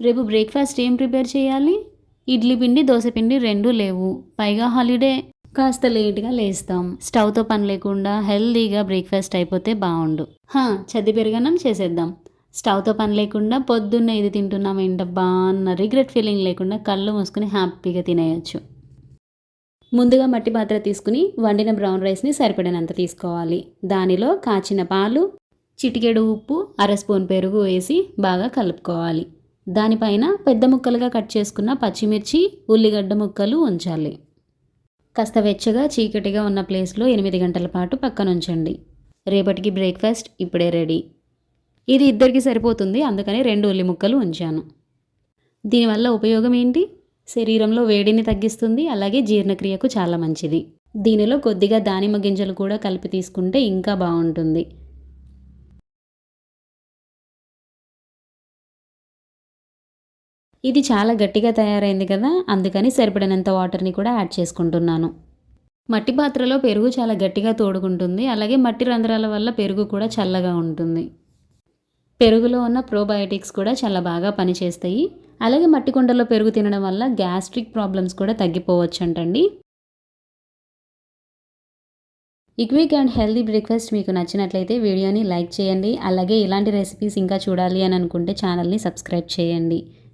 రేపు బ్రేక్ఫాస్ట్ ఏం ప్రిపేర్ చేయాలి? ఇడ్లీ పిండి దోశ పిండి రెండూ లేవు. పైగా హాలిడే. కాస్త లేట్గా లేస్తాం. స్టవ్తో పని లేకుండా హెల్దీగా బ్రేక్ఫాస్ట్ అయిపోతే బాగుండు హా చది పెరగనం చేసేద్దాం. స్టవ్తో పని లేకుండా పొద్దున్నే ఇది తింటున్నాం ఏంటబ్బా అన్న రిగ్రెట్ ఫీలింగ్ లేకుండా కళ్ళు మూసుకుని హ్యాపీగా తినేయచ్చు. ముందుగా మట్టి పాత్ర తీసుకుని వండిన బ్రౌన్ రైస్ని సరిపడినంత తీసుకోవాలి. దానిలో కాచిన పాలు చిటికెడు ఉప్పు అర స్పూన్ పెరుగు వేసి బాగా కలుపుకోవాలి. దానిపైన పెద్ద ముక్కలుగా కట్ చేసుకున్న పచ్చిమిర్చి ఉల్లిగడ్డ ముక్కలు ఉంచాలి. కాస్త వెచ్చగా చీకటిగా ఉన్న ప్లేస్లో ఎనిమిది గంటల పాటు పక్కన ఉంచండి రేపటికి బ్రేక్ఫాస్ట్ ఇప్పుడే రెడీ. ఇది ఇద్దరికి సరిపోతుంది అందుకని రెండు ఉల్లి ముక్కలు ఉంచాను. దీనివల్ల ఉపయోగం ఏంటి? శరీరంలో వేడిని తగ్గిస్తుంది అలాగే జీర్ణక్రియకు చాలా మంచిది. దీనిలో కొద్దిగా దానిమ్మ గింజలు కూడా కలిపి తీసుకుంటే ఇంకా బాగుంటుంది. ఇది చాలా గట్టిగా తయారైంది కదా అందుకని సరిపడినంత వాటర్ని కూడా యాడ్ చేసుకుంటున్నాను. మట్టి పాత్రలో పెరుగు చాలా గట్టిగా తోడుకుంటుంది అలాగే మట్టి రంధ్రాల వల్ల పెరుగు కూడా చల్లగా ఉంటుంది. పెరుగులో ఉన్న ప్రోబయోటిక్స్ కూడా చాలా బాగా పనిచేస్తాయి అలాగే మట్టి కుండలో పెరుగు తినడం వల్ల గ్యాస్ట్రిక్ ప్రాబ్లమ్స్ కూడా తగ్గిపోవచ్చు అంటండి ఈక్విక్ అండ్ హెల్దీ బ్రేక్ఫాస్ట్ మీకు నచ్చినట్లయితే వీడియోని లైక్ చేయండి అలాగే ఇలాంటి రెసిపీస్ ఇంకా చూడాలి అని అనుకుంటే ఛానల్ని సబ్స్క్రైబ్ చేయండి.